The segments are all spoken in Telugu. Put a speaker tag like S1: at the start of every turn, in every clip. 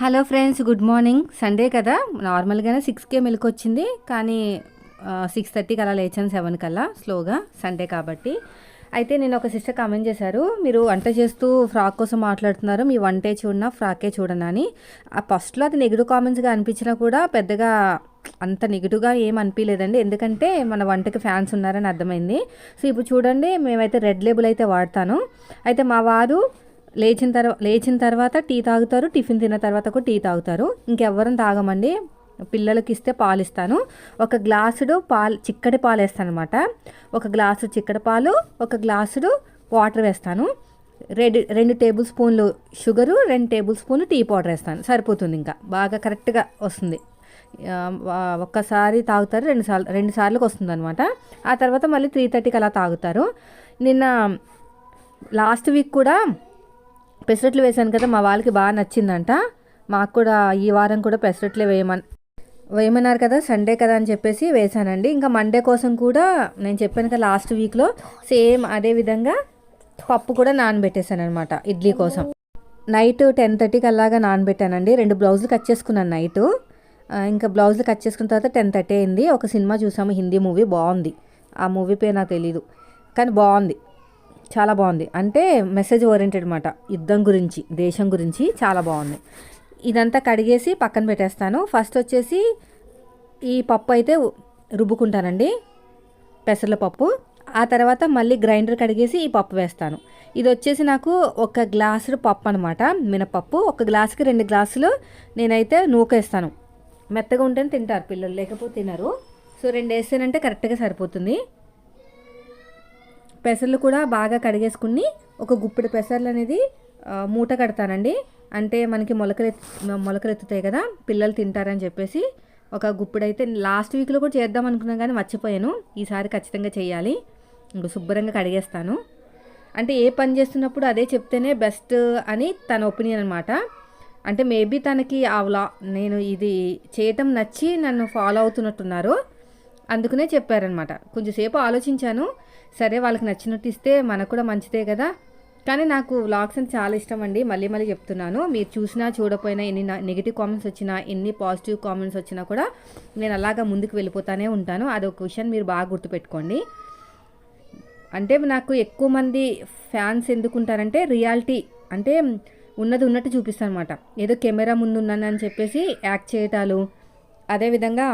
S1: Hello friends good morning. Sunday కదా నార్మల్గానే సిక్స్కే మెలకు వచ్చింది కానీ సిక్స్ థర్టీకి అలా లేచాను సెవెన్ కల్లా స్లోగా సండే కాబట్టి. అయితే నేను ఒక సిస్టర్ కామెంట్ చేశారు మీరు వంట చేస్తూ ఫ్రాక్ కోసం మాట్లాడుతున్నారు మీ వంటే చూడనా ఫ్రాకే చూడనా అని. ఆ ఫస్ట్లో అది నెగిటివ్ కామెంట్స్గా అనిపించినా కూడా పెద్దగా అంత నెగిటివ్గా ఏం అనిపించలేదండి. ఎందుకంటే మన వంటకి ఫ్యాన్స్ ఉన్నారని అర్థమైంది. సో ఇప్పుడు చూడండి మేమైతే రెడ్ లేబుల్ అయితే వాడతాను. అయితే మా వారు లేచిన తర్వాత లేచిన తర్వాత టీ తాగుతారు టిఫిన్ తిన్న తర్వాత కూడా టీ తాగుతారు. ఇంకెవ్వరం తాగమండి. పిల్లలకి ఇస్తే పాలు ఇస్తాను ఒక గ్లాసుడు పాలు చిక్కటి పాలు వేస్తాను అనమాట ఒక గ్లాసు చిక్కటి పాలు ఒక గ్లాసుడు వాటర్ వేస్తాను. రెండు రెండు టేబుల్ స్పూన్లు షుగరు రెండు టేబుల్ స్పూన్లు టీ పౌడర్ వేస్తాను. సరిపోతుంది ఇంకా. బాగా కరెక్ట్గా వస్తుంది. ఒక్కసారి తాగుతారు రెండు సార్లు రెండు సార్లకు వస్తుంది అనమాట ఆ తర్వాత మళ్ళీ త్రీ థర్టీకి అలా తాగుతారు. నిన్న లాస్ట్ వీక్ కూడా పెసరట్లు వేశాను కదా మా వాళ్ళకి బాగా నచ్చిందంట. మాకు కూడా ఈ వారం కూడా పెసరట్లే వేయమని వేయమన్నారు కదా సండే కదా అని చెప్పేసి వేశానండి. ఇంకా మండే కోసం కూడా నేను చెప్పాను కదా లాస్ట్ వీక్లో సేమ్ అదే విధంగా పప్పు కూడా నానబెట్టేశాను అనమాట ఇడ్లీ కోసం. నైట్ టెన్ థర్టీకి అలాగా నానబెట్టానండి. రెండు బ్లౌజులు కట్ చేసుకున్నాను నైట్. ఇంకా బ్లౌజులు కట్ చేసుకున్న తర్వాత టెన్ థర్టీ అయింది. ఒక సినిమా చూసాము హిందీ మూవీ బాగుంది. ఆ మూవీ పేరు నాకు తెలీదు కానీ బాగుంది. చాలా బాగుంది. అంటే మెసేజ్ ఓరియంటెడ్ అనమాట యుద్ధం గురించి దేశం గురించి చాలా బాగుంది. ఇదంతా కడిగేసి పక్కన పెట్టేస్తాను. ఫస్ట్ వచ్చేసి ఈ పప్పు అయితే రుబ్బుకుంటానండి. పెసర్ల పప్పు. ఆ తర్వాత మళ్ళీ గ్రైండర్ కడిగేసి ఈ పప్పు వేస్తాను. ఇది వచ్చేసి నాకు ఒక గ్లాసు పప్పు అనమాట మినపప్పు. ఒక గ్లాసుకి రెండు గ్లాసులు నేనైతే నూకేస్తాను మెత్తగా ఉంటేనే తింటారు పిల్లలు లేకపోతే తినరు. సో రెండు వేస్తేనంటే కరెక్ట్గా సరిపోతుంది. పెసర్లు కూడా బాగా కడిగేసుకుని ఒక గుప్పెడు పెసర్లు అనేది మూట కడతానండి. అంటే మనకి మొలకలు మొలకలు ఎత్తుతాయి కదా పిల్లలు తింటారని చెప్పేసి ఒక గుప్పెడు అయితే లాస్ట్ వీక్లో కూడా చేద్దాం అనుకున్నాను కానీ మర్చిపోయాను. ఈసారి ఖచ్చితంగా చేయాలి. శుభ్రంగా కడిగేస్తాను. అంటే ఏ పని చేస్తున్నప్పుడు అదే చెప్తేనే బెస్ట్ అని తన ఒపీనియన్ అనమాట అంటే మేబీ తనకి ఆ వ్లా నేను ఇది చేయటం నచ్చి నన్ను ఫాలో అవుతున్నట్టున్నారు. అందుకనే చెప్పారనమాట కొంచెంసేపు ఆలోచించాను. సరే వాళ్ళకి నచ్చినట్టు ఇస్తే మనకు కూడా మంచిదే కదా. కానీ నాకు వ్లాగ్స్ అంటే చాలా ఇష్టం అండి. మళ్ళీ మళ్ళీ చెప్తున్నాను. మీరు చూసినా చూడపోయినా ఎన్ని నెగిటివ్ కామెంట్స్ వచ్చినా ఎన్ని పాజిటివ్ కామెంట్స్ వచ్చినా కూడా నేను అలాగా ముందుకు వెళ్ళిపోతానే ఉంటాను. అదొక విషయం మీరు బాగా గుర్తుపెట్టుకోండి. అంటే నాకు ఎక్కువ మంది ఫ్యాన్స్ ఎందుకు ఉంటారంటే రియాలిటీ అంటే ఉన్నది ఉన్నట్టు చూపిస్తాను అనమాట ఏదో కెమెరా ముందు ఉన్నాను అని చెప్పేసి యాక్ట్ చేయటాలు అదేవిధంగా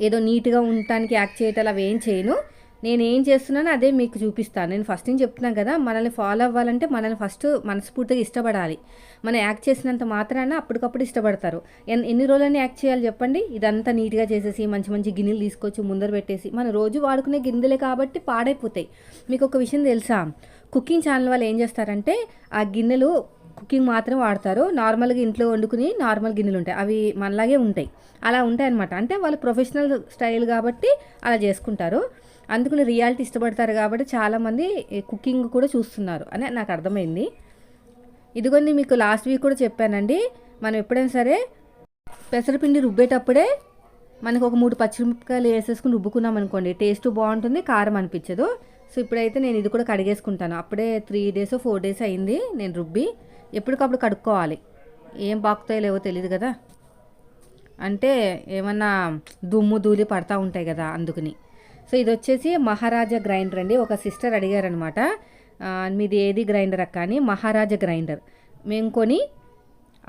S1: ఏదో నీట్గా ఉండటానికి యాక్ట్ చేయటాలు అవి ఏం చేయను. నేను ఏం చేస్తున్నానో అదే మీకు చూపిస్తాను. నేను ఫస్ట్ నుంచి చెప్తున్నాను కదా మనల్ని ఫాలో అవ్వాలంటే మనల్ని ఫస్ట్ మనస్ఫూర్తిగా ఇష్టపడాలి. మనం యాక్ట్ చేసినంత మాత్రాన అప్పటికప్పుడు ఇష్టపడతారు. ఎన్ ఎన్ని రోజులని యాక్ట్ చేయాలి చెప్పండి. ఇదంతా నీట్గా చేసేసి మంచి మంచి గిన్నెలు తీసుకొచ్చి ముందర పెట్టేసి మనం రోజు వాడుకునే గిన్నెలే కాబట్టి పాడైపోతాయి. మీకు ఒక విషయం తెలుసా? కుకింగ్ ఛానల్ వాళ్ళు ఏం చేస్తారంటే ఆ గిన్నెలు కుకింగ్ మాత్రం వాడతారు. నార్మల్గా ఇంట్లో వండుకుని నార్మల్ గిన్నెలు ఉంటాయి. అవి మనలాగే ఉంటాయి. అలా ఉంటాయి అనమాట అంటే వాళ్ళు ప్రొఫెషనల్ స్టైల్ కాబట్టి అలా చేసుకుంటారు. అందుకని రియాలిటీ ఇష్టపడతారు కాబట్టి చాలామంది కుకింగ్ కూడా చూస్తున్నారు అని నాకు అర్థమైంది. ఇదిగోండి మీకు లాస్ట్ వీక్ కూడా చెప్పానండి. మనం ఎప్పుడైనా సరే పెసరపిండి రుబ్బేటప్పుడే మనకు ఒక మూడు పచ్చిమిరపకాయలు వేసేసుకుని రుబ్బుకున్నాం అనుకోండి టేస్ట్ బాగుంటుంది కారం అనిపించదు. సో ఇప్పుడైతే నేను ఇది కూడా కడిగేసుకుంటాను. అప్పుడే త్రీ డేస్ ఫోర్ డేస్ అయింది నేను రుబ్బి ఎప్పటికప్పుడు కడుక్కోవాలి. ఏం పాకుతాయో లేవో తెలియదు కదా. అంటే ఏమన్నా దుమ్ము ధూళి పడతా ఉంటాయి కదా అందుకని. సో ఇది వచ్చేసి మహారాజా గ్రైండర్ అండి. ఒక సిస్టర్ అడిగారనమాట. అనమాట మీది ఏది గ్రైండర్ అక్క అని. మహారాజా గ్రైండర్. మేము కొని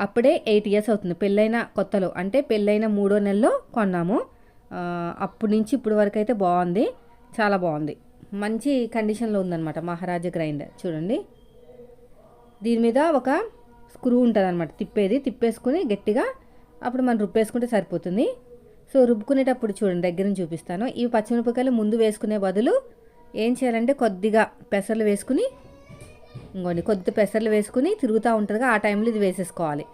S1: అప్పుడే ఎయిట్ ఇయర్స్ అవుతుంది. పెళ్ళైన కొత్తలో అంటే పెళ్ళైన మూడో నెలలో కొన్నాము. అప్పటి నుంచి ఇప్పటి వరకు అయితే బాగుంది. చాలా బాగుంది. మంచి కండిషన్లో ఉందన్నమాట మహారాజా గ్రైండర్. చూడండి. దీని మీద ఒక స్క్రూ ఉంటుంది అనమాట తిప్పేది. తిప్పేసుకుని గట్టిగా అప్పుడు మనం రుబ్బేసుకుంటే సరిపోతుంది. సో రుబ్బుకునేటప్పుడు చూడండి దగ్గర నుంచి చూపిస్తాను. ఈ పచ్చిమిరపకాయలు ముందు వేసుకునే బదులు ఏం చేయాలంటే కొద్దిగా పెసర్లు వేసుకుని ఇంకోండి కొద్ది పెసర్లు వేసుకుని తిరుగుతూ ఉంటుందిగా ఆ టైంలో ఇది వేసేసుకోవాలి.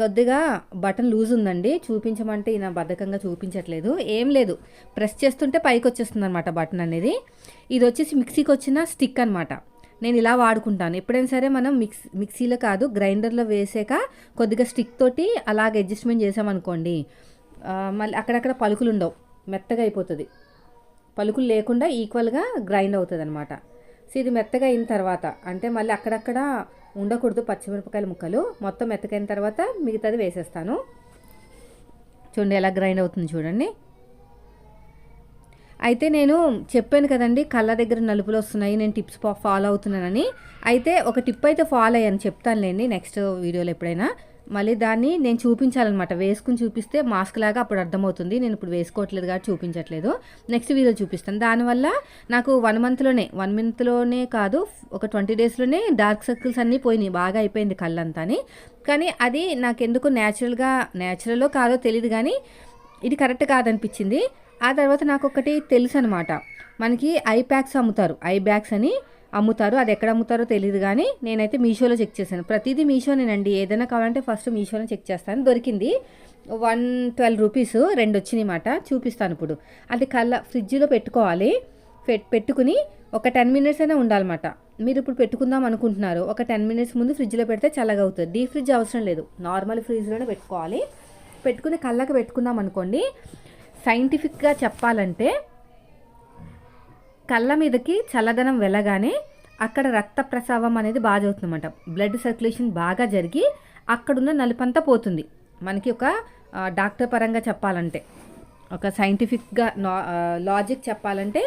S1: కొద్దిగా బటన్ లూజ్ ఉందండి చూపించమంటే ఈయన బద్ధకంగా చూపించట్లేదు. ఏం లేదు ప్రెస్ చేస్తుంటే పైకి వచ్చేస్తుంది అనమాట బటన్ అనేది. ఇది వచ్చేసి మిక్సీకి వచ్చిన స్టిక్ అనమాట నేను ఇలా వాడుకుంటాను. ఎప్పుడైనా సరే మనం మిక్స్ మిక్సీలో కాదు గ్రైండర్లో వేసాక కొద్దిగా స్టిక్ తోటి అలాగ అడ్జస్ట్మెంట్ చేసామనుకోండి మళ్ళీ అక్కడక్కడ పలుకులు ఉండవు మెత్తగా అయిపోతుంది. పలుకులు లేకుండా ఈక్వల్గా గ్రైండ్ అవుతుంది అనమాట సో ఇది మెత్తగా అయిన తర్వాత అంటే మళ్ళీ అక్కడక్కడ ఉండకూడదు పచ్చిమిరపకాయల ముక్కలు. మొత్తం మెత్తకైన తర్వాత మిగతాది వేసేస్తాను. చూడండి ఎలా గ్రైండ్ అవుతుంది చూడండి. అయితే నేను చెప్పాను కదండి కళ్ళ దగ్గర నలుపులు వస్తున్నాయి నేను టిప్స్ ఫాలో అవుతున్నానని. అయితే ఒక టిప్ అయితే ఫాలో అయ్యాను చెప్తానులేండి నెక్స్ట్ వీడియోలో ఎప్పుడైనా. మళ్ళీ దాన్ని నేను చూపించాలన్నమాట. వేసుకుని చూపిస్తే మాస్క్ లాగా అప్పుడు అర్థమవుతుంది. నేను ఇప్పుడు వేసుకోవట్లేదు కాబట్టి చూపించట్లేదు. నెక్స్ట్ వీడియో చూపిస్తాను. దానివల్ల నాకు వన్ మంత్లోనే వన్ మంత్లోనే కాదు ఒక ట్వంటీ డేస్లోనే డార్క్ సర్కిల్స్ అన్నీ పోయినాయి. బాగా అయిపోయింది కళ్ళంతా అని కానీ అది నాకు ఎందుకు న్యాచురల్గా న్యాచురల్లో కాదో తెలియదు కానీ ఇది కరెక్ట్ కాదనిపించింది. ఆ తర్వాత నాకు ఒకటి తెలుసు అనమాట మనకి ఐ ప్యాక్స్ అమ్ముతారు. ఐ బ్యాగ్స్ అని అమ్ముతారు అది ఎక్కడ అమ్ముతారో తెలియదు కానీ నేనైతే మీషోలో చెక్ చేశాను. ప్రతిదీ మీషోనేనండి ఏదైనా కావాలంటే ఫస్ట్ మీషోలో చెక్ చేస్తాను. దొరికింది. వన్ ట్వెల్వ్ రూపీస్ రెండు వచ్చినాయి మాట. చూపిస్తాను ఇప్పుడు. అది కళ్ళ ఫ్రిడ్జ్లో పెట్టుకోవాలి. పెట్టుకుని ఒక టెన్ మినిట్స్ అయినా ఉండాలన్నమాట మీరు ఇప్పుడు పెట్టుకుందాం అనుకుంటున్నారు. ఒక టెన్ మినిట్స్ ముందు ఫ్రిడ్జ్లో పెడితే చల్లగా అవుతుంది డీప్ ఫ్రిడ్జ్ అవసరం లేదు. నార్మల్ ఫ్రిడ్జ్లోనే పెట్టుకోవాలి. పెట్టుకుని కళ్ళకి పెట్టుకుందాం అనుకోండి. సైంటిఫిక్గా చెప్పాలంటే కళ్ళ మీదకి చల్లదనం వెళ్ళగానే అక్కడ రక్త ప్రసావం అనేది బాగా జరుగుతుందన్నమాట. బ్లడ్ సర్క్యులేషన్ బాగా జరిగి అక్కడున్న నలుపంతా పోతుంది. మనకి ఒక డాక్టర్ పరంగా చెప్పాలంటే ఒక సైంటిఫిక్గా లాజిక్ చెప్పాలంటే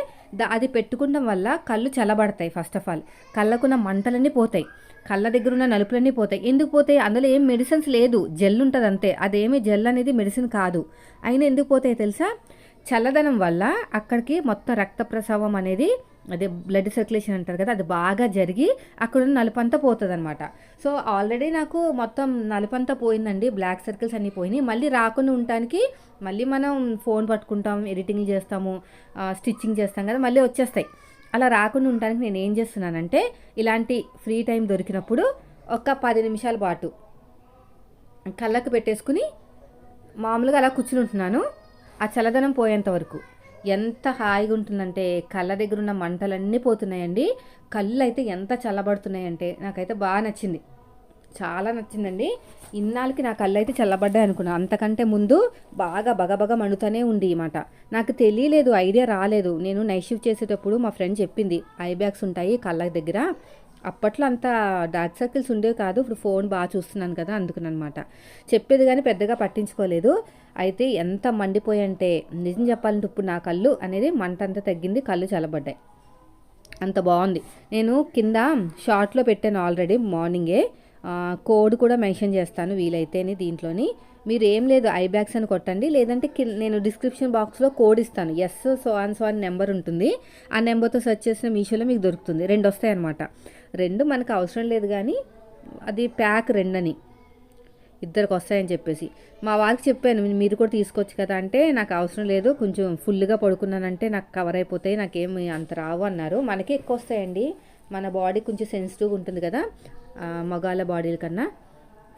S1: అది పెట్టుకోవడం వల్ల కళ్ళు చల్లబడతాయి ఫస్ట్ ఆఫ్ ఆల్ కళ్ళకున్న మంటలన్నీ పోతాయి. కళ్ళ దగ్గర ఉన్న నలుపులన్నీ పోతాయి. ఎందుకు పోతాయి? అందులో ఏం మెడిసిన్స్ లేదు. జెల్ ఉంటుంది అంతే అదేమి జెల్ అనేది మెడిసిన్ కాదు. అయినా ఎందుకు పోతాయి తెలుసా? చల్లదనం వల్ల అక్కడికి మొత్తం రక్త ప్రసవం అనేది అదే బ్లడ్ సర్క్యులేషన్ అంటారు కదా అది బాగా జరిగి అక్కడ ఉన్న నలుపంతా పోతుంది అనమాట సో ఆల్రెడీ నాకు మొత్తం నలుపంతా పోయిందండి బ్లాక్ సర్కిల్స్ అన్నీ పోయినాయి. మళ్ళీ రాకుండా ఉండటానికి మళ్ళీ మనం ఫోన్ పట్టుకుంటాం ఎడిటింగ్ చేస్తాము స్టిచ్చింగ్ చేస్తాం కదా మళ్ళీ వచ్చేస్తాయి. అలా రాకుండా ఉండడానికి నేను ఏం చేస్తున్నానంటే ఇలాంటి ఫ్రీ టైం దొరికినప్పుడు ఒక పది నిమిషాల పాటు కళ్ళకు పెట్టేసుకుని మామూలుగా అలా కూర్చుని ఉంటున్నాను. ఆ చల్లదనం పోయేంత వరకు. ఎంత హాయిగా ఉంటుందంటే కళ్ళ దగ్గర ఉన్న మంటలన్నీ పోతున్నాయండి. కళ్ళు అయితే ఎంత చల్లబడుతున్నాయంటే నాకైతే బాగా నచ్చింది. చాలా నచ్చిందండి. ఇన్నాళ్ళకి నా కళ్ళు అయితే చల్లబడ్డాయి అనుకున్నా. అంతకంటే ముందు బాగా బగబగ మండుతూనే ఉంది మాట. నాకు తెలియలేదు ఐడియా రాలేదు. నేను నైట్ షిఫ్ట్ చేసేటప్పుడు మా ఫ్రెండ్ చెప్పింది ఐ బ్యాగ్స్ ఉంటాయి కళ్ళ దగ్గర. అప్పట్లో అంత డార్క్ సర్కిల్స్ ఉండేవి కాదు. ఇప్పుడు ఫోన్ బాగా చూస్తున్నాను కదా అందుకునమాట చెప్పేది కానీ పెద్దగా పట్టించుకోలేదు. అయితే ఎంత మండిపోయంటే నిజం చెప్పాలంటే ఇప్పుడు నా కళ్ళు అనేది మంట అంతా తగ్గింది కళ్ళు చల్లబడ్డాయి. అంత బాగుంది. నేను కింద షార్ట్లో పెట్టాను ఆల్రెడీ మార్నింగే కోడ్ కూడా మెన్షన్ చేస్తాను వీలైతేనే దీంట్లోని. మీరు ఏం లేదు ఐ బ్యాగ్స్ అని కొట్టండి. లేదంటే నేను డిస్క్రిప్షన్ బాక్స్లో కోడ్ ఇస్తాను. ఎస్ సో అండ్ సో అని నెంబర్ ఉంటుంది. ఆ నెంబర్తో సెర్చ్ చేసిన మీషోలో మీకు దొరుకుతుంది. రెండు వస్తాయి అనమాట రెండు మనకు అవసరం లేదు కానీ అది ప్యాక్ రెండని. ఇద్దరికి వస్తాయని చెప్పేసి. మా వారికి చెప్పాను మీరు కూడా తీసుకోవచ్చు కదా అంటే నాకు అవసరం లేదు కొంచెం ఫుల్గా పడుకున్నానంటే నాకు కవర్ అయిపోతాయి నాకేమి అంత రావు అన్నారు. మనకే ఎక్కువ వస్తాయండి. మన బాడీ కొంచెం సెన్సిటివ్గా ఉంటుంది కదా మగాళ్ళ బాడీల కన్నా.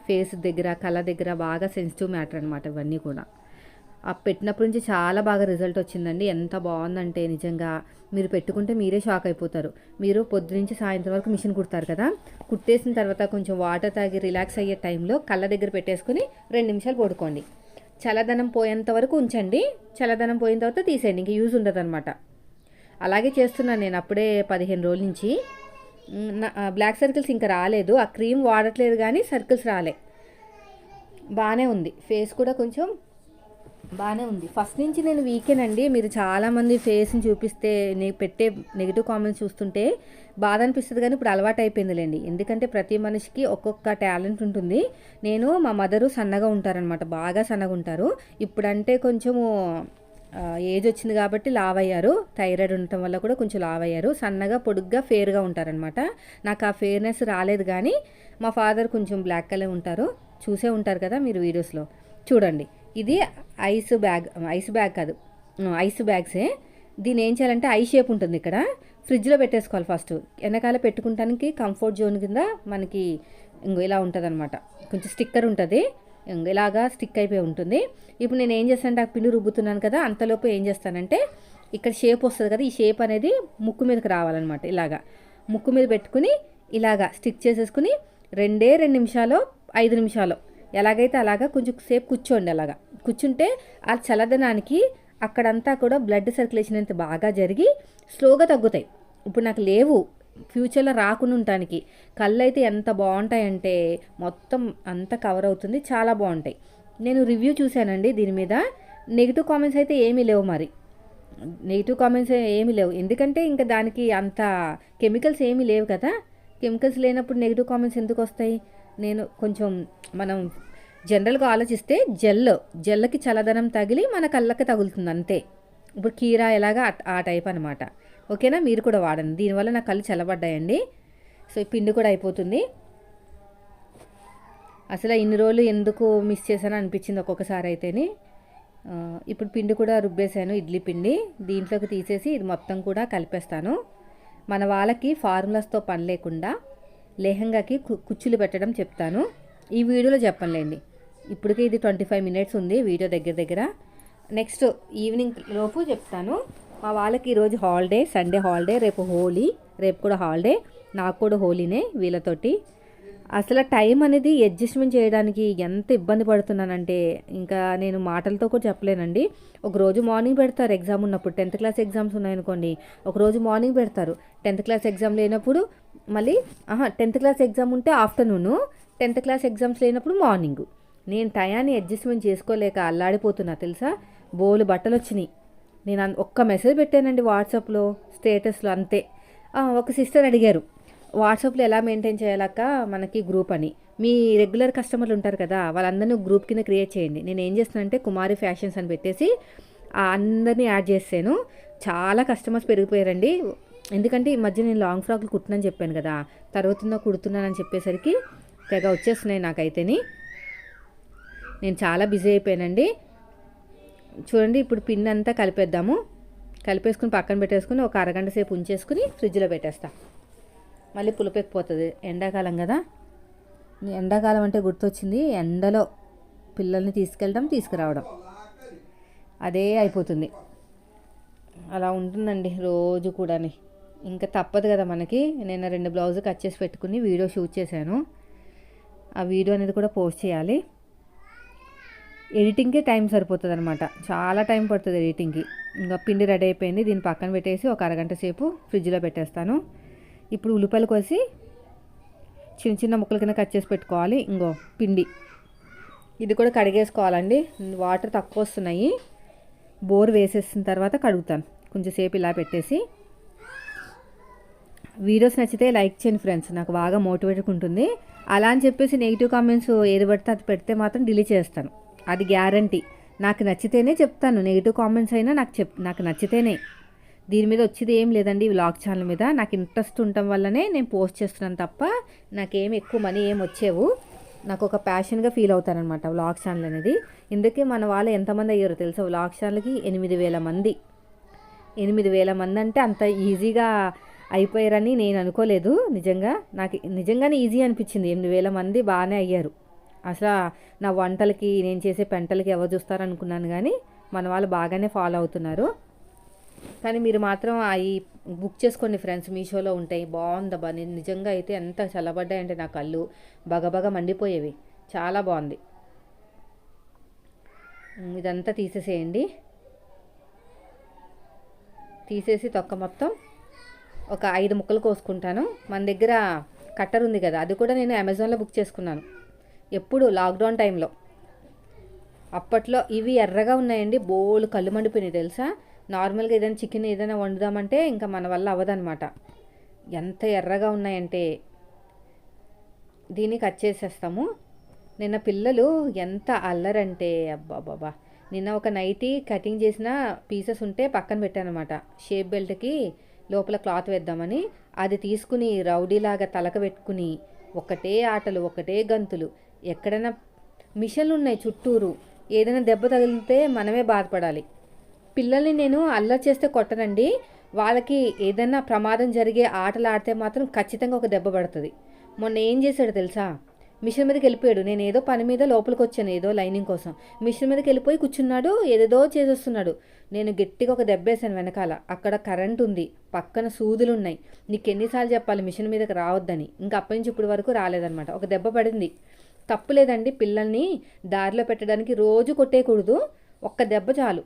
S1: ఫేస్ దగ్గర కళ్ళ దగ్గర బాగా సెన్సిటివ్ మ్యాటర్ అనమాట ఇవన్నీ కూడా. పెట్టినప్పటి నుంచి చాలా బాగా రిజల్ట్ వచ్చిందండి. ఎంత బాగుందంటే నిజంగా. మీరు పెట్టుకుంటే మీరే షాక్ అయిపోతారు. మీరు పొద్దునుంచి సాయంత్రం వరకు మిషన్ కుడతారు కదా. కుట్టేసిన తర్వాత కొంచెం వాటర్ తాగి రిలాక్స్ అయ్యే టైంలో కళ్ళ దగ్గర పెట్టేసుకుని రెండు నిమిషాలు పడుకోండి. చల్లదనం పోయేంత వరకు ఉంచండి. చల్లదనం పోయిన తర్వాత తీసేయండి. ఇంక యూజ్ ఉండదు అనమాట అలాగే చేస్తున్నాను నేను అప్పుడే పదిహేను రోజుల నుంచి. బ్లాక్ సర్కిల్స్ ఇంకా రాలేదు. ఆ క్రీమ్ వాడట్లేదు కానీ సర్కిల్స్ రాలే. బాగానే ఉంది. ఫేస్ కూడా కొంచెం బాగానే ఉంది. ఫస్ట్ నుంచి నేను వీకేనండి మీరు చాలామంది ఫేస్ని చూపిస్తే నేను పెట్టే నెగిటివ్ కామెంట్స్ చూస్తుంటే బాధ అనిపిస్తుంది కానీ ఇప్పుడు అలవాటు అయిపోయిందిలేండి. ఎందుకంటే ప్రతి మనిషికి ఒక్కొక్క టాలెంట్ ఉంటుంది. నేను మా మదరు సన్నగా ఉంటారనమాట బాగా సన్నగా ఉంటారు. ఇప్పుడంటే కొంచెము ఏజ్ వచ్చింది కాబట్టి లావ్ అయ్యారు థైరాయిడ్ ఉండటం వల్ల కూడా కొంచెం లావ్ అయ్యారు సన్నగా పొడుగ్గా ఫేర్గా ఉంటారనమాట నాకు ఆ ఫేర్నెస్ రాలేదు కానీ మా ఫాదర్ కొంచెం బ్లాక్ కలర్ ఉంటారు. చూసే ఉంటారు కదా మీరు వీడియోస్లో చూడండి. ఇది ఐస్ బ్యాగ్ ఐస్ బ్యాగ్ కాదు. ఐస్ బ్యాగ్సే. దీని ఏం చేయాలంటే ఐ షేప్ ఉంటుంది ఇక్కడ. ఫ్రిడ్జ్లో పెట్టేసుకోవాలి ఫస్ట్. వెనకాల పెట్టుకుంటానికి కంఫర్ట్ జోన్ కింద మనకి ఇంకో ఇలా ఉంటుంది అనమాట కొంచెం స్టిక్కర్ ఉంటుంది. ఇలాగా స్టిక్ అయిపోయి ఉంటుంది. ఇప్పుడు నేను ఏం చేస్తానంటే ఆ పిండి రుబ్బుతున్నాను కదా అంతలోపు ఏం చేస్తానంటే ఇక్కడ షేప్ వస్తుంది కదా ఈ షేప్ అనేది ముక్కు మీదకి రావాలన్నమాట ఇలాగా. ముక్కు మీద పెట్టుకుని ఇలాగా స్టిక్ చేసేసుకుని రెండే రెండు నిమిషాలు ఐదు నిమిషాలు ఎలాగైతే అలాగా కొంచెం సేపు కూర్చోండి అలాగా. కూర్చుంటే ఆ చల్లదనానికి అక్కడంతా కూడా బ్లడ్ సర్క్యులేషన్ అంత బాగా జరిగి స్లోగా తగ్గుతాయి. ఇప్పుడు నాకు లేవు. ఫ్యూచర్లో రాకుండా ఉండటానికి కళ్ళు అయితే ఎంత బాగుంటాయంటే మొత్తం అంత కవర్ అవుతుంది. చాలా బాగుంటాయి. నేను రివ్యూ చూశానండి దీని మీద. నెగిటివ్ కామెంట్స్ అయితే ఏమీ లేవు మరి. నెగిటివ్ కామెంట్స్ ఏమీ లేవు. ఎందుకంటే ఇంకా దానికి అంత కెమికల్స్ ఏమీ లేవు కదా. కెమికల్స్ లేనప్పుడు నెగిటివ్ కామెంట్స్ ఎందుకు వస్తాయి? నేను కొంచెం మనం జనరల్గా ఆలోచిస్తే జెల్ జెల్లకి చల్లదనం తగిలి మన కళ్ళకి తగులుతుంది అంతే. ఇప్పుడు కీరా ఎలాగా ఆ- ఆ టైప్ అనమాట ఓకేనా? మీరు కూడా వాడండి. దీనివల్ల నా కళ్ళు చల్లబడ్డాయండి. సో ఈ పిండి కూడా అయిపోతుంది. అసలు ఇన్ని రోజులు ఎందుకు మిస్ చేశానో అనిపించింది ఒక్కొక్కసారి అయితేనే. ఇప్పుడు పిండి కూడా రుబ్బేశాను ఇడ్లీ పిండి. దీంట్లోకి తీసేసి ఇది మొత్తం కూడా కలిపేస్తాను. మన వాళ్ళకి ఫార్ములాస్తో పని లేకుండా లెహంగాకి కు- కుచ్చులు పెట్టడం చెప్తాను. ఈ వీడియోలో చెప్పనులేండి. ఇప్పటికే ఇది ట్వంటీ ఫైవ్ మినిట్స్ ఉంది వీడియో దగ్గర దగ్గర. నెక్స్ట్ ఈవినింగ్ లోపు చెప్తాను. మా వాళ్ళకి ఈరోజు హాలిడే సండే హాలిడే రేపు హోలీ రేపు కూడా హాలిడే నాకు కూడా హోలీనే వీళ్ళతోటి. అసలు టైం అనేది అడ్జస్ట్మెంట్ చేయడానికి ఎంత ఇబ్బంది పడుతున్నానంటే ఇంకా నేను మాటలతో కూడా చెప్పలేనండి. ఒకరోజు మార్నింగ్ పెడతారు ఎగ్జామ్ ఉన్నప్పుడు టెన్త్ క్లాస్ ఎగ్జామ్స్ ఉన్నాయనుకోండి ఒకరోజు మార్నింగ్ పెడతారు. టెన్త్ క్లాస్ ఎగ్జామ్ లేనప్పుడు మళ్ళీ ఆహా టెన్త్ క్లాస్ ఎగ్జామ్ ఉంటే ఆఫ్టర్నూను. టెన్త్ క్లాస్ ఎగ్జామ్స్ లేనప్పుడు మార్నింగ్. నేను టయాన్ని అడ్జస్ట్మెంట్ చేసుకోలేక అల్లాడిపోతున్నా తెలుసా? బోలు బట్టలు వచ్చినాయి నేను అన్- ఒక్క మెసేజ్ పెట్టానండి వాట్సాప్లో స్టేటస్లో అంతే. ఒక సిస్టర్ అడిగారు వాట్సాప్లో ఎలా మెయింటైన్ చేయాలక్క? మనకి గ్రూప్ అని. మీ రెగ్యులర్ కస్టమర్లు ఉంటారు కదా వాళ్ళందరినీ గ్రూప్ కింద క్రియేట్ చేయండి. నేను ఏం చేస్తానంటే కుమారి ఫ్యాషన్స్ అని పెట్టేసి అందరినీ యాడ్ చేసాను చాలా కస్టమర్స్ పెరిగిపోయారండి. ఎందుకంటే ఈ మధ్య నేను లాంగ్ ఫ్రాక్లు కుట్టినని చెప్పాను కదా తరుగుతుందో కుడుతున్నానని చెప్పేసరికి తెగ వచ్చేస్తున్నాయి నాకైతేని. నేను చాలా బిజీ అయిపోయానండి. చూడండి ఇప్పుడు పిన్ అంతా కలిపేద్దాము. కలిపేసుకుని పక్కన పెట్టేసుకుని ఒక అరగంట సేపు ఉంచేసుకుని ఫ్రిడ్జ్లో పెట్టేస్తా. మళ్ళీ పులిపెక్కిపోతుంది ఎండాకాలం కదా. ఎండాకాలం అంటే గుర్తొచ్చింది ఎండలో పిల్లల్ని తీసుకెళ్ళడం తీసుకురావడం. అదే అయిపోతుంది. అలా ఉంటుందండి రోజు కూడాని. ఇంకా తప్పదు కదా మనకి. నేను రెండు బ్లౌజ్ కట్ చేసి పెట్టుకుని వీడియో షూట్ చేశాను. ఆ వీడియో అనేది కూడా పోస్ట్ చేయాలి. ఎడిటింగ్కే టైం సరిపోతుంది అనమాట చాలా టైం పడుతుంది ఎడిటింగ్కి. ఇంకా పిండి రెడీ అయిపోయింది. దీన్ని పక్కన పెట్టేసి ఒక అరగంట సేపు ఫ్రిడ్జ్లో పెట్టేస్తాను. ఇప్పుడు ఉల్లిపాయలు కోసి చిన్న చిన్న ముక్కల కింద కట్ చేసి పెట్టుకోవాలి. ఇంకో పిండి. ఇది కూడా కడిగేసుకోవాలండి. వాటర్ తక్కువ వస్తున్నాయి. బోర్ వేసేసిన తర్వాత కడుగుతాను. కొంచెంసేపు ఇలా పెట్టేసి వీడియోస్ నచ్చితే లైక్ చేయండి ఫ్రెండ్స్. నాకు బాగా మోటివేట్గా ఉంటుంది అలా అని చెప్పేసి నెగిటివ్ కామెంట్స్ ఏది పడితే అది పెడితే మాత్రం డిలీట్ చేస్తాను. అది గ్యారంటీ. నాకు నచ్చితేనే చెప్తాను. నెగిటివ్ కామెంట్స్ అయినా నాకు చెప్ నాకు నచ్చితేనే. దీని మీద వచ్చేది ఏం లేదండి వ్లాగ్ ఛానల్ మీద. నాకు ఇంట్రెస్ట్ ఉండటం వల్లనే నేను పోస్ట్ చేస్తున్నాను తప్ప నాకేం ఎక్కువ మనీ ఏం వచ్చేవు. నాకు ఒక ప్యాషన్గా ఫీల్ అవుతానమాట వ్లాగ్ ఛానల్ అనేది. ఇందుకే మన వాళ్ళు ఎంతమంది అయ్యారో తెలుసా? వ్లాగ్ ఛానల్కి ఎనిమిది వేల మంది. ఎనిమిది వేల మంది అంటే అంత ఈజీగా అయిపోయారని నేను అనుకోలేదు. నిజంగా నాకు నిజంగానే ఈజీ అనిపించింది. ఎనిమిది వేల మంది బాగానే అయ్యారు. అసలు నా వంటలకి నేను చేసే పెంటలకి ఎవరు చూస్తారనుకున్నాను కానీ మన వాళ్ళు బాగానే ఫాలో అవుతున్నారు. కానీ మీరు మాత్రం అవి బుక్ చేసుకోండి ఫ్రెండ్స్ మీషోలో ఉంటాయి. బాగుందబ్బా నేను నిజంగా అయితే ఎంత చల్లబడ్డాయంటే నా కళ్ళు బగబగ మండిపోయేవి. చాలా బాగుంది. ఇదంతా తీసేసేయండి. తీసేసి తొక్క మొత్తం ఒక ఐదు ముక్కలు కోసుకుంటాను. మన దగ్గర కట్టర్ ఉంది కదా అది కూడా నేను అమెజాన్లో బుక్ చేసుకున్నాను. ఎప్పుడు లాక్డౌన్ టైంలో. అప్పట్లో ఇవి ఎర్రగా ఉన్నాయండి బోలు కళ్ళు మండిపోయినాయి తెలుసా? నార్మల్గా ఏదైనా చికెన్ ఏదైనా వండుదామంటే ఇంకా మన వల్ల అవ్వదనమాట ఎంత ఎర్రగా ఉన్నాయంటే. దీన్ని కట్ చేసేస్తాము. నిన్న పిల్లలు ఎంత అల్లరంటే అబ్బా బాబా నిన్న ఒక నైటీ కటింగ్ చేసిన పీసెస్ ఉంటే పక్కన పెట్టానమాట షేప్ బెల్ట్కి లోపల క్లాత్ వేద్దామని అది తీసుకుని రౌడీలాగా తలక పెట్టుకుని ఒకటే ఆటలు ఒకటే గంతులు. ఎక్కడైనా మిషన్లు ఉన్నాయి చుట్టూరు. ఏదైనా దెబ్బ తగిలితే మనమే బాధపడాలి. పిల్లల్ని నేను అల్లరి చేస్తే కొట్టనండి. వాళ్ళకి ఏదైనా ప్రమాదం జరిగే ఆటలు ఆడితే మాత్రం ఖచ్చితంగా ఒక దెబ్బ పడుతుంది. మొన్న ఏం చేశాడు తెలుసా? మిషన్ మీదకి వెళ్ళిపోయాడు. నేను ఏదో పని మీద లోపలికి వచ్చాను ఏదో లైనింగ్ కోసం. మిషన్ మీదకి వెళ్ళిపోయి కూర్చున్నాడు ఏదేదో చేసేస్తున్నాడు. నేను గట్టిగా ఒక దెబ్బేశాను వెనకాల. అక్కడ కరెంట్ ఉంది పక్కన సూదులు ఉన్నాయి. నీకు ఎన్నిసార్లు చెప్పాలి మిషన్ మీదకి రావద్దని. ఇంకా అప్పటి నుంచి ఇప్పటి వరకు రాలేదన్నమాట. ఒక దెబ్బ పడింది. తప్పులేదండి పిల్లల్ని దారిలో పెట్టడానికి రోజు కొట్టేయకూడదు. ఒక్క దెబ్బ చాలు.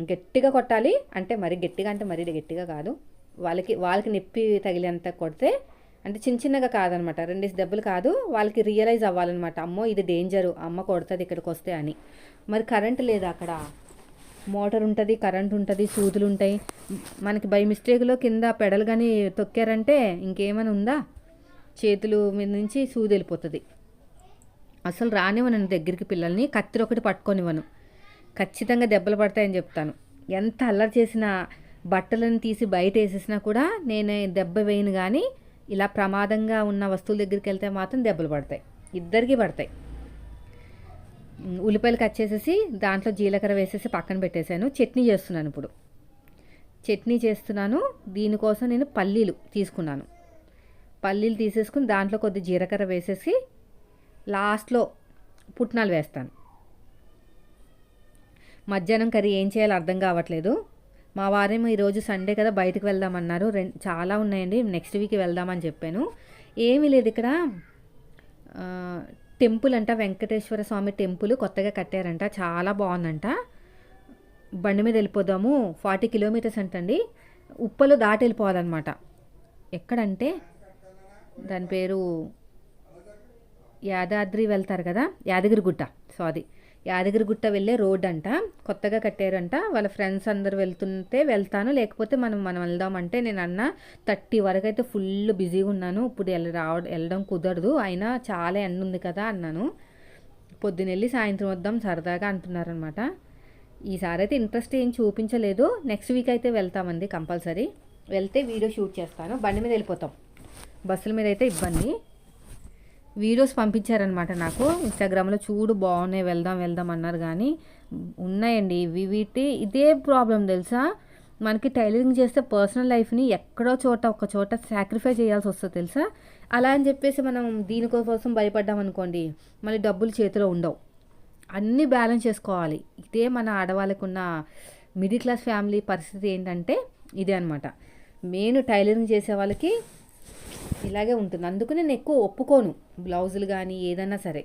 S1: గట్టిగా కొట్టాలి అంటే మరి గట్టిగా అంటే మరీ గట్టిగా కాదు. వాళ్ళకి వాళ్ళకి నొప్పి తగిలేంత కొడితే అంటే చిన్న చిన్నగా కాదనమాట. రెండేసి దెబ్బలు కాదు వాళ్ళకి రియలైజ్ అవ్వాలన్నమాట అమ్మో ఇది డేంజరు అమ్మ కొడుతుంది ఇక్కడికి వస్తే అని. మరి కరెంట్ లేదు అక్కడ? మోటార్ ఉంటుంది కరెంట్ ఉంటుంది సూదులు ఉంటాయి. మనకి బై మిస్టేక్లో కింద పెడలు కానీ తొక్కారంటే ఇంకేమైనా ఉందా? చేతులు మీద నుంచి సూది వెళ్ళిపోతుంది. అసలు రానివ్వను దగ్గరికి పిల్లల్ని కత్తిరి ఒకటి పట్టుకొనివ్వను. ఖచ్చితంగా దెబ్బలు పడతాయని చెప్తాను. ఎంత అల్లరి చేసినా బట్టలను తీసి బయట వేసేసినా కూడా నేను దెబ్బ వేయను కానీ ఇలా ప్రమాదంగా ఉన్న వస్తువుల దగ్గరికి వెళ్తే మాత్రం దెబ్బలు పడతాయి. ఇద్దరికి పడతాయి. ఉల్లిపాయలు కట్ చేసేసి దాంట్లో జీలకర్ర వేసేసి పక్కన పెట్టేశాను. చట్నీ చేస్తున్నాను ఇప్పుడు. చట్నీ చేస్తున్నాను. దీనికోసం నేను పల్లీలు తీసుకున్నాను. పల్లీలు తీసేసుకుని దాంట్లో కొద్ది జీలకర్ర వేసేసి లాస్ట్లో పుట్నాలు వేస్తాను. మధ్యాహ్నం కర్రీ ఏం చేయాలో అర్థం కావట్లేదు. మా వారేమో ఈరోజు సండే కదా బయటకు వెళ్దామన్నారు. రెం చాలా ఉన్నాయండి. నెక్స్ట్ వీక్ వెళ్దామని చెప్పాను. ఏమీ లేదు ఇక్కడ. టెంపుల్ అంట వెంకటేశ్వర స్వామి టెంపుల్ కొత్తగా కట్టారంట. చాలా బాగుందంట. బండి మీద వెళ్ళిపోదాము. ఫార్టీ కిలోమీటర్స్ అంటండి. ఉప్పలు దాటి వెళ్ళిపోవాలన్నమాట. ఎక్కడంటే దాని పేరు యాదాద్రి వెళ్తారు కదా? యాదగిరిగుట్ట. సారీ యాదగిరిగుట్ట వెళ్ళే రోడ్ అంట. కొత్తగా కట్టారంట. వాళ్ళ ఫ్రెండ్స్ అందరు వెళ్తుంటే వెళ్తాను. లేకపోతే మనం మనం వెళ్దామంటే నేను అన్న థర్టీ వరకు అయితే ఫుల్ బిజీగా ఉన్నాను. ఇప్పుడు వెళ్ళ రావ వెళ్ళడం కుదరదు. అయినా చాలా ఎండ ఉంది కదా అన్నాను. పొద్దున వెళ్ళి సాయంత్రం వద్దాం సరదాగా అంటున్నారనమాట ఈసారి అయితే ఇంట్రెస్ట్ ఏం చూపించలేదు. నెక్స్ట్ వీక్ అయితే వెళ్తామండి కంపల్సరీ. వెళ్తే వీడియో షూట్ చేస్తాను. బండి మీద వెళ్ళిపోతాం. బస్సుల మీద అయితే ఇబ్బంది. వీడియోస్ పంపించారనమాట నాకు. ఇన్స్టాగ్రామ్లో చూడు బాగున్నాయి వెళ్దాం వెళ్దాం అన్నారు కానీ ఉన్నాయండి. ఇవి వీటి ఇదే ప్రాబ్లం తెలుసా? మనకి టైలరింగ్ చేస్తే పర్సనల్ లైఫ్ని ఎక్కడో చోట ఒక చోట సాక్రిఫై చేయాల్సి వస్తుంది తెలుసా? అలా అని చెప్పేసి మనం దీనికోసం భయపడ్డాం అనుకోండి మళ్ళీ డబ్బులు చేతిలో ఉండవు. అన్నీ బ్యాలెన్స్ చేసుకోవాలి. ఇదే మన ఆడవాళ్ళకున్న మిడిల్ క్లాస్ ఫ్యామిలీ పరిస్థితి ఏంటంటే ఇదే అనమాట మెయిన్ టైలరింగ్ చేసే వాళ్ళకి ఇలాగే ఉంటుంది. అందుకు నేను ఎక్కువ ఒప్పుకోను బ్లౌజులు కానీ ఏదైనా సరే.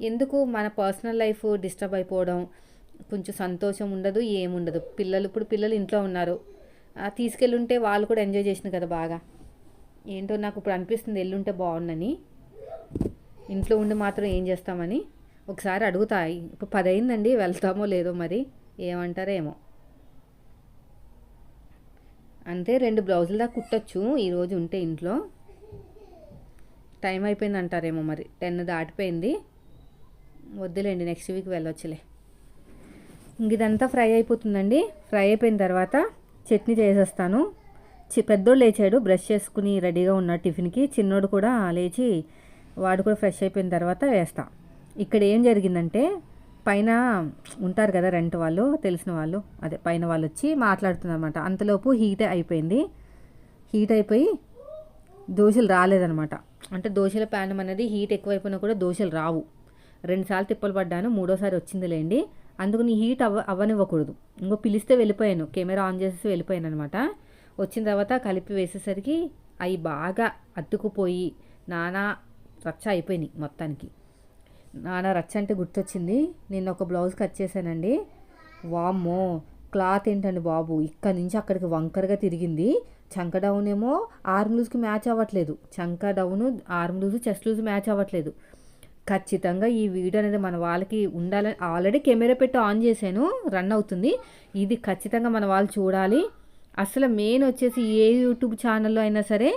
S1: ఎందుకు? మన పర్సనల్ లైఫ్ డిస్టర్బ్ అయిపోవడం కొంచెం సంతోషం ఉండదు ఏముండదు. పిల్లలు ఇప్పుడు పిల్లలు ఇంట్లో ఉన్నారు. తీసుకెళ్ళుంటే తీసుకెళ్ళి ఉంటే వాళ్ళు కూడా ఎంజాయ్ చేసిన కదా బాగా. ఏంటో నాకు ఇప్పుడు అనిపిస్తుంది ఎల్లుంటే బాగుందని ఇంట్లో ఉండి మాత్రం ఏం చేస్తామని. ఒకసారి అడుగుతా ఇప్పుడు పది అయిందండి వెళ్తామో లేదో మరి? ఏమంటారో ఏమో అంతే రెండు బ్లౌజులు దాకా కుట్టచ్చు. ఈరోజు ఉంటే ఇంట్లో. టైం అయిపోయింది అంటారేమో మరి. టెన్ దాటిపోయింది. వద్దులేండి నెక్స్ట్ వీక్ వెళ్ళొచ్చులే. ఇంక ఇదంతా ఫ్రై అయిపోతుందండి. ఫ్రై అయిపోయిన తర్వాత చట్నీ చేసేస్తాను. చి పెద్దోడు లేచాడు బ్రష్ చేసుకుని రెడీగా ఉన్నాడు టిఫిన్కి. చిన్నోడు కూడా లేచి వాడు కూడా ఫ్రెష్ అయిపోయిన తర్వాత వేస్తా. ఇక్కడ ఏం జరిగిందంటే పైన ఉంటారు కదా రెంట్ వాళ్ళు తెలిసిన వాళ్ళు అదే పైన వాళ్ళు వచ్చి మాట్లాడుతున్నారు అనమాట అంతలోపు హీట్ అయిపోయింది. హీట్ అయిపోయి దోశలు రాలేదనమాట అంటే దోశల ప్యాన్ అనేది హీట్ ఎక్కువైపోయినా కూడా దోశలు రావు. రెండుసార్లు తిప్పలు పడ్డాను మూడోసారి వచ్చిందిలేండి. అందుకని హీట్ అవ్వ అవ్వనివ్వకూడదు ఇంకో పిలిస్తే వెళ్ళిపోయాను కెమెరా ఆన్ చేసేసి వెళ్ళిపోయాను అనమాట వచ్చిన తర్వాత కలిపి వేసేసరికి అవి బాగా అతుకుపోయి నానా రచ్చ అయిపోయినాయి మొత్తానికి. నానా రచ్చ అంటే గుర్తొచ్చింది. నేను ఒక బ్లౌజ్ కట్ చేశానండి. వామ్మో! క్లాత్ ఏంటండి బాబు? ఇక్కడి నుంచి అక్కడికి వంకరగా తిరిగింది. చంక డౌన్ ఏమో ఆర్మ్ లూజ్కి మ్యాచ్ అవ్వట్లేదు. చంక down arm loose chest loose match అవ్వట్లేదు. ఖచ్చితంగా ఈ వీడియో అనేది మన వాళ్ళకి ఉండాలని ఆల్రెడీ కెమెరా పెట్టి ఆన్ చేశాను రన్ అవుతుంది. ఇది ఖచ్చితంగా మన వాళ్ళు చూడాలి. అసలు మెయిన్ వచ్చేసి ఏ యూట్యూబ్ ఛానల్లో అయినా సరే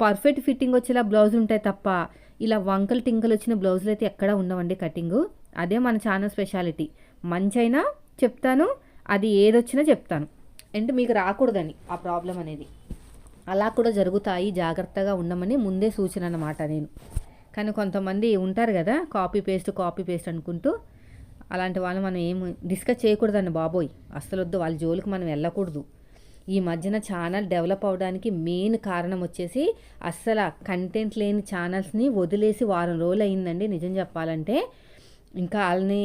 S1: పర్ఫెక్ట్ ఫిట్టింగ్ వచ్చేలా బ్లౌజ్ ఉంటాయి తప్ప ఇలా వంకలు టింకలు వచ్చిన బ్లౌజులు అయితే ఎక్కడా ఉండవండి కటింగ్ అదే మన ఛానల్ స్పెషాలిటీ మంచైనా చెప్తాను అది ఏదొచ్చినా చెప్తాను. అంటే మీకు రాకూడదని ఆ ప్రాబ్లం అనేది. అలా కూడా జరుగుతాయి. జాగ్రత్తగా ఉండమని ముందే సూచన అనమాట నేను. కానీ కొంతమంది ఉంటారు కదా కాపీ పేస్ట్ కాపీ పేస్ట్ అనుకుంటూ అలాంటి వాళ్ళు మనం ఏం డిస్కస్ చేయకూడదండి బాబోయ్. అస్సలు వద్దు వాళ్ళ జోలికి మనం వెళ్ళకూడదు. ఈ మధ్యన ఛానల్ డెవలప్ అవడానికి మెయిన్ కారణం వచ్చేసి అస్సలు కంటెంట్ లేని ఛానల్స్ని వదిలేసి వారం రోజులు అయిందండి నిజం చెప్పాలంటే ఇంకా వాళ్ళని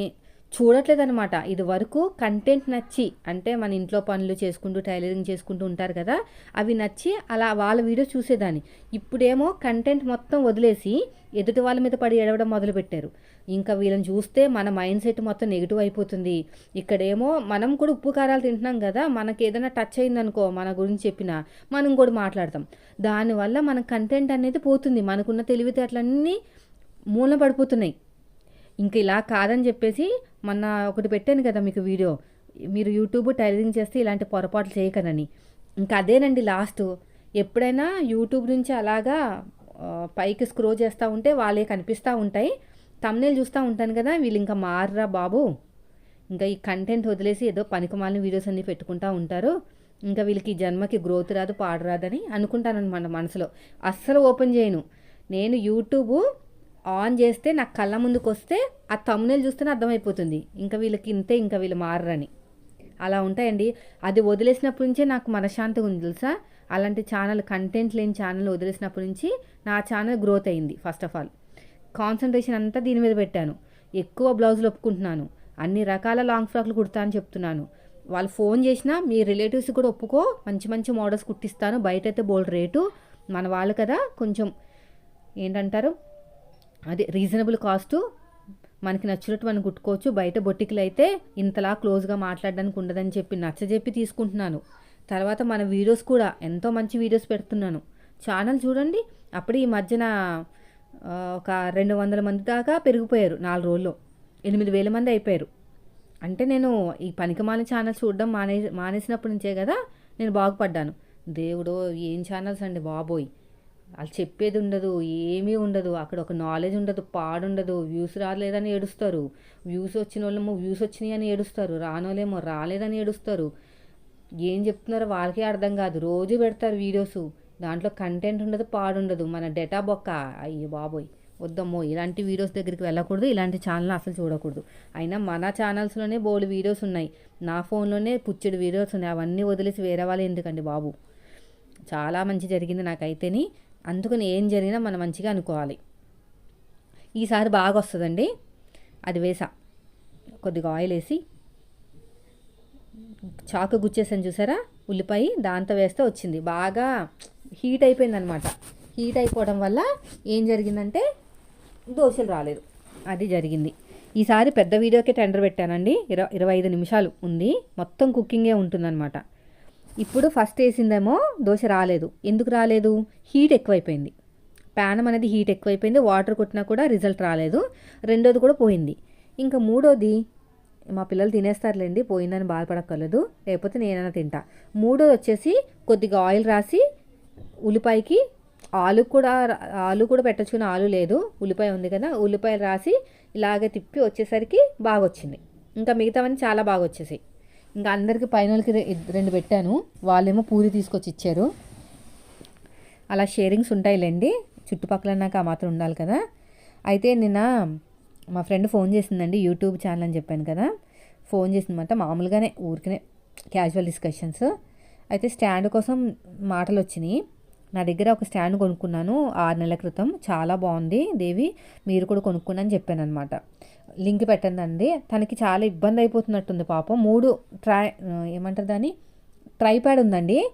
S1: చూడట్లేదనమాట ఇది వరకు కంటెంట్ నచ్చి అంటే మన ఇంట్లో పనులు చేసుకుంటూ టైలరింగ్ చేసుకుంటూ ఉంటారు కదా అవి నచ్చి అలా వాళ్ళ వీడియో చూసేదాన్ని. ఇప్పుడేమో కంటెంట్ మొత్తం వదిలేసి ఎదుటి వాళ్ళ మీద పడి ఎడవడం మొదలుపెట్టారు. ఇంకా వీళ్ళని చూస్తే మన మైండ్ సెట్ మొత్తం నెగిటివ్ అయిపోతుంది. ఇక్కడేమో మనం కూడా ఉప్పు కారాలు తింటున్నాం కదా మనకి ఏదైనా టచ్ అయిందనుకో మన గురించి చెప్పినా మనం కూడా మాట్లాడతాం. దానివల్ల మన కంటెంట్ అనేది పోతుంది. మనకున్న తెలివితేటలన్నీ మూల పడిపోతున్నాయి. ఇంక ఇలా కాదని చెప్పేసి మొన్న ఒకటి పెట్టాను కదా మీకు వీడియో. మీరు యూట్యూబ్ టైలరింగ్ చేస్తే ఇలాంటి పొరపాట్లు చేయకనని. ఇంకా అదేనండి లాస్ట్. ఎప్పుడైనా యూట్యూబ్ నుంచి అలాగా పైకి స్క్రో చేస్తూ ఉంటే వాళ్ళే కనిపిస్తూ ఉంటాయి. తమ్నేలు చూస్తూ ఉంటాను కదా వీళ్ళు ఇంకా మారరా బాబు. ఇంకా ఈ కంటెంట్ వదిలేసి ఏదో పనికిమాలిన వీడియోస్ అన్నీ పెట్టుకుంటూ ఉంటారు. ఇంకా వీళ్ళకి జన్మకి గ్రోత్ రాదు పాడు రాదని అనుకుంటానమాట మనసులో. అస్సలు ఓపెన్ చేయను. నేను యూట్యూబ్ ఆన్ చేస్తే నాకు కళ్ళ ముందుకు వస్తే ఆ తమ్మునేలు చూస్తేనే అర్థమైపోతుంది. ఇంకా వీళ్ళకి ఇంతే ఇంకా వీళ్ళు మారరని. అలా ఉంటాయండి. అది వదిలేసినప్పటి నుంచే నాకు మనశ్శాంతిగా ఉంది తెలుసా? అలాంటి ఛానల్ కంటెంట్ లేని ఛానల్ వదిలేసినప్పటి నుంచి నా ఛానల్ గ్రోత్ అయింది ఫస్ట్ ఆఫ్ ఆల్ కాన్సన్ట్రేషన్ అంతా దీని మీద పెట్టాను. ఎక్కువ బ్లౌజులు ఒప్పుకుంటున్నాను. అన్ని రకాల లాంగ్ ఫ్రాక్లు కుడతా అని చెప్తున్నాను. వాళ్ళు ఫోన్ చేసినా మీ రిలేటివ్స్ కూడా ఒప్పుకో మంచి మంచి మోడల్స్ కుట్టిస్తాను. బయట అయితే బోల్డ్ రేటు మన వాళ్ళు కదా కొంచెం ఏంటంటారు? అదే రీజనబుల్ కాస్టు మనకి నచ్చినట్టు మనం కుట్టుకోవచ్చు. బయట బొట్టికలు అయితే ఇంతలా క్లోజ్గా మాట్లాడడానికి ఉండదని చెప్పి నచ్చజెప్పి తీసుకుంటున్నాను. తర్వాత మన వీడియోస్ కూడా ఎంతో మంచి వీడియోస్ పెడుతున్నాను. ఛానల్ చూడండి. అప్పుడు ఈ మధ్యన ఒక రెండు వందల మంది దాకా పెరిగిపోయారు నాలుగు రోజుల్లో. ఎనిమిది వేల మంది అయిపోయారు. అంటే నేను ఈ పనికిమాలిన ఛానల్స్ చూడడం మానే మానేసినప్పటి నుంచే కదా నేను బాగుపడ్డాను. దేవుడో ఏం ఛానల్స్ అండి బాబోయ్. వాళ్ళు చెప్పేది ఉండదు ఏమీ ఉండదు. అక్కడ ఒక నాలెడ్జ్ ఉండదు పాడుండదు. వ్యూస్ రాలేదని ఏడుస్తారు. వ్యూస్ వచ్చిన వాళ్ళేమో వ్యూస్ వచ్చినాయి అని ఏడుస్తారు. రానోళ్ళేమో రాలేదని ఏడుస్తారు. ఏం చెప్తున్నారో వాళ్ళకే అర్థం కాదు. రోజు పెడతారు వీడియోస్ దాంట్లో కంటెంట్ ఉండదు పాడుండదు. మన డేటా బొక్క. అయ్యో బాబోయ్. వద్దమ్మో ఇలాంటి వీడియోస్ దగ్గరికి వెళ్ళకూడదు. ఇలాంటి ఛానల్ అసలు చూడకూడదు. అయినా మన ఛానల్స్లోనే బోల్డ్ వీడియోస్ ఉన్నాయి. నా ఫోన్లోనే పుచ్చడి వీడియోస్ ఉన్నాయి. అవన్నీ వదిలేసి వేరే వాళ్ళు ఎందుకండి బాబు? చాలా మంచి జరిగింది నాకైతేని. అందుకని ఏం జరిగినా మనం మంచిగా అనుకోవాలి. ఈసారి బాగా వస్తుందండి. అది వేసా. కొద్దిగా ఆయిల్ వేసి చాకు గుచ్చేసాను చూసారా? ఉల్లిపాయ దాంతో వేస్తే వచ్చింది. బాగా హీట్ అయిపోయిందనమాట హీట్ అయిపోవడం వల్ల ఏం జరిగిందంటే దోశలు రాలేదు. అది జరిగింది. ఈసారి పెద్ద వీడియోకే టెండర్ పెట్టానండి. ఇరవై ఇరవై ఐదు నిమిషాలు ఉంది. మొత్తం కుకింగే ఉంటుందన్నమాట. ఇప్పుడు ఫస్ట్ వేసిందేమో దోశ రాలేదు. ఎందుకు రాలేదు? హీట్ ఎక్కువైపోయింది. ప్యానం అనేది హీట్ ఎక్కువైపోయింది. వాటర్ కొట్టినా కూడా రిజల్ట్ రాలేదు. రెండోది కూడా పోయింది. ఇంకా మూడోది మా పిల్లలు తినేస్తారులేండి పోయిందని బాధపడక్కర్లేదు. లేకపోతే నేనైనా తింటా. మూడోది వచ్చేసి కొద్దిగా ఆయిల్ రాసి ఉల్లిపాయకి ఆలు కూడా ఆలు కూడా పెట్టచ్చుకున్న ఆలు లేదు. ఉల్లిపాయ ఉంది కదా ఉల్లిపాయలు రాసి ఇలాగే తిప్పి వచ్చేసరికి బాగా వచ్చింది ఇంకా మిగతావన్నీ చాలా బాగా వచ్చేసాయి ఇంకా అందరికి పైన వాళ్ళకి రెండు పెట్టాను. వాళ్ళేమో పూరి తీసుకొచ్చి ఇచ్చారు. అలా షేరింగ్స్ ఉంటాయిలేండి. చుట్టుపక్కల నాకు ఆ మాత్రం ఉండాలి కదా. అయితే నిన్న మా ఫ్రెండ్ ఫోన్ చేసిందండి యూట్యూబ్ ఛానల్ అని చెప్పాను కదా. ఫోన్ చేసిందన్నమాట మామూలుగానే ఊరికనే క్యాజువల్ డిస్కషన్స్. అయితే స్టాండ్ కోసం మాటలు వచ్చినాయి నా దగ్గర ఒక స్టాండ్ కొనుక్కున్నాను ఆరు నెలల క్రితం. చాలా బాగుంది దేవి. మీరు కూడా కొనుక్కున్నాను చెప్పాను అనమాట లింక్ పెట్టండి తనకి చాలా ఇబ్బంది అయిపోతున్నట్టుంది పాపం. మూడు ట్రై ఏమంటారు దాన్ని? ట్రైప్యాడ్ ఉందండి.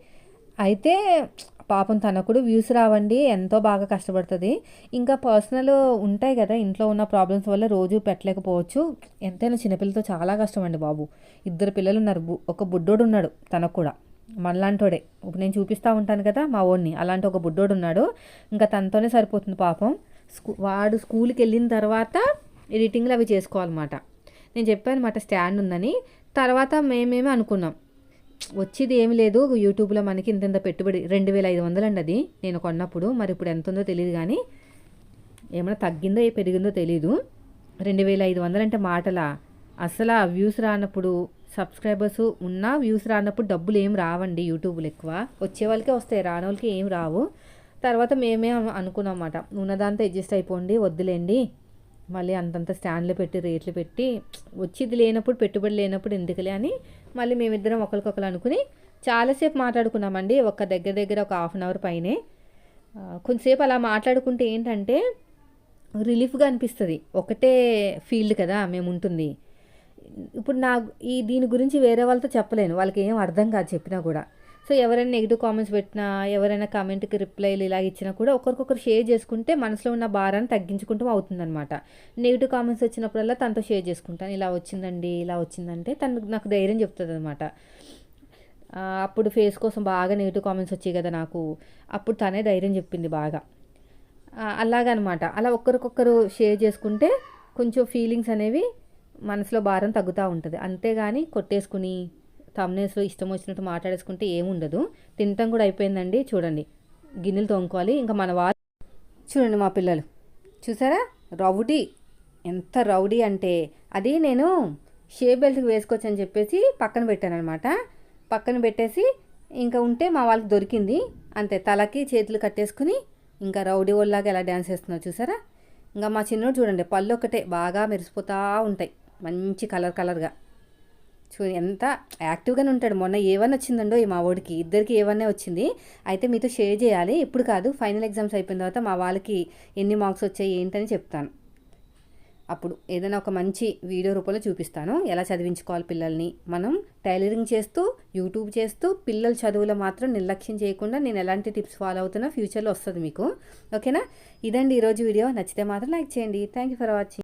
S1: అయితే పాపం తనకుడు కూడా వ్యూస్ రావండి. ఎంతో బాగా కష్టపడుతుంది. ఇంకా పర్సనల్ ఉంటాయి కదా ఇంట్లో ఉన్న ప్రాబ్లమ్స్ వల్ల రోజు పెట్టలేకపోవచ్చు. ఎంతైనా చిన్నపిల్లతో చాలా కష్టం అండి బాబు. ఇద్దరు పిల్లలు ఉన్నారు బు- ఒక బుడ్డోడు ఉన్నాడు తనకు కూడా మనలాంటోడే ఇప్పుడు నేను చూపిస్తూ ఉంటాను కదా మా ఓడిని. అలాంటి ఒక బుడ్డోడు ఉన్నాడు ఇంకా తనతోనే సరిపోతుంది పాపం. స్కూ వాడు స్కూల్కి వెళ్ళిన తర్వాత ఎడిటింగ్లు అవి చేసుకోవాలన్నమాట. నేను చెప్పాను అనమాట స్టాండ్ ఉందని. తర్వాత మేమేమే అనుకున్నాం. వచ్చేది ఏమి లేదు యూట్యూబ్లో మనకి ఇంత ఇంత పెట్టుబడి రెండు వేల ఐదు వందలు అండి అది. నేను కొన్నప్పుడు మరి ఇప్పుడు ఎంత ఉందో తెలియదు కానీ ఏమైనా తగ్గిందో ఏ పెరిగిందో తెలీదు. రెండు వేల ఐదు వందలు అంటే మాటలా. అసలు ఆ వ్యూస్ రానప్పుడు సబ్స్క్రైబర్స్ ఉన్నా వ్యూస్ రానప్పుడు డబ్బులు ఏం రావండి యూట్యూబ్లో ఎక్కువ. వచ్చే వాళ్ళకే వస్తాయి రాని వాళ్ళకి ఏం రావు. తర్వాత మేమే అనుకున్నాం అన్నమాట. ఉన్నదాంతో అడ్జస్ట్ అయిపోండి వద్దులేండి. మళ్ళీ అంతంత స్టాండ్లు పెట్టి రేట్లు పెట్టి వచ్చేది లేనప్పుడు పెట్టుబడి లేనప్పుడు ఎందుకులే అని మళ్ళీ మేమిద్దరం ఒకరికొకరు అనుకుని చాలాసేపు మాట్లాడుకున్నామండి. ఒక దగ్గర దగ్గర ఒక హాఫ్ అన్ అవర్ పైనే. కొంతసేపు అలా మాట్లాడుకుంటే ఏంటంటే రిలీఫ్గా అనిపిస్తుంది. ఒకటే ఫీల్డ్ కదా మేము ఉంటుంది ఇప్పుడు నా ఈ దీని గురించి వేరే వాళ్ళతో చెప్పలేను. వాళ్ళకి ఏం అర్థం కాదు చెప్పినా కూడా. సో ఎవరైనా నెగిటివ్ కామెంట్స్ పెట్టినా ఎవరైనా కామెంట్కి రిప్లైలు ఇలా ఇచ్చినా కూడా ఒకరికొకరు షేర్ చేసుకుంటే మనసులో ఉన్న భారాన్ని తగ్గించుకుంటూ అవుతుందనమాట నెగిటివ్ కామెంట్స్ వచ్చినప్పుడల్లా తనతో షేర్ చేసుకుంటాను. ఇలా వచ్చిందండి ఇలా వచ్చిందంటే తను నాకు ధైర్యం చెప్తుంది అనమాట అప్పుడు ఫేస్ కోసం బాగా నెగిటివ్ కామెంట్స్ వచ్చాయి కదా నాకు. అప్పుడు తనే ధైర్యం చెప్పింది బాగా. అలాగనమాట. అలా ఒకరికొకరు షేర్ చేసుకుంటే కొంచెం ఫీలింగ్స్ అనేవి మనసులో భారం తగ్గుతూ ఉంటుంది. అంతేగాని కొట్టేసుకుని తమ్నేస్లో ఇష్టం వచ్చినట్టు మాట్లాడేసుకుంటే ఏముండదు. తినటం కూడా అయిపోయిందండి. చూడండి. గిన్నెలు తోముకోవాలి. ఇంకా మన వాళ్ళు చూడండి మా పిల్లలు. చూసారా? రౌడీ. ఎంత రౌడీ అంటే అది నేను షే బెల్ట్కి వేసుకోవచ్చని చెప్పేసి పక్కన పెట్టాను అనమాట పక్కన పెట్టేసి ఇంకా ఉంటే మా వాళ్ళకి దొరికింది. అంతే. తలకి చేతులు కట్టేసుకుని ఇంకా రౌడీ వాళ్ళలాగా ఎలా డ్యాన్స్ చేస్తున్నారు చూసారా? ఇంకా మా చిన్నోడు చూడండి పళ్ళు ఒకటే బాగా మెరిసిపోతూ ఉంటాయి. మంచి కలర్ కలర్గా. చూ ఎంత యాక్టివ్గానే ఉంటాడు. మొన్న ఏవన్ వచ్చిందండో ఈ మా వాడికి ఇద్దరికి ఏవన్నే వచ్చింది అయితే మీతో షేర్ చేయాలి. ఇప్పుడు కాదు ఫైనల్ ఎగ్జామ్స్ అయిపోయిన తర్వాత మా వాళ్ళకి ఎన్ని మార్క్స్ వచ్చాయి ఏంటని చెప్తాను. అప్పుడు ఏదైనా ఒక మంచి వీడియో రూపంలో చూపిస్తాను. ఎలా చదివించుకోవాలి పిల్లల్ని? మనం టైలరింగ్ చేస్తూ యూట్యూబ్ చేస్తూ పిల్లల చదువులో మాత్రం నిర్లక్ష్యం చేయకుండా నేను ఎలాంటి టిప్స్ ఫాలో అవుతున్నా ఫ్యూచర్లో వస్తుంది మీకు. ఓకేనా? ఇదండి ఈరోజు వీడియో. నచ్చితే మాత్రం లైక్ చేయండి. Thank you for watching.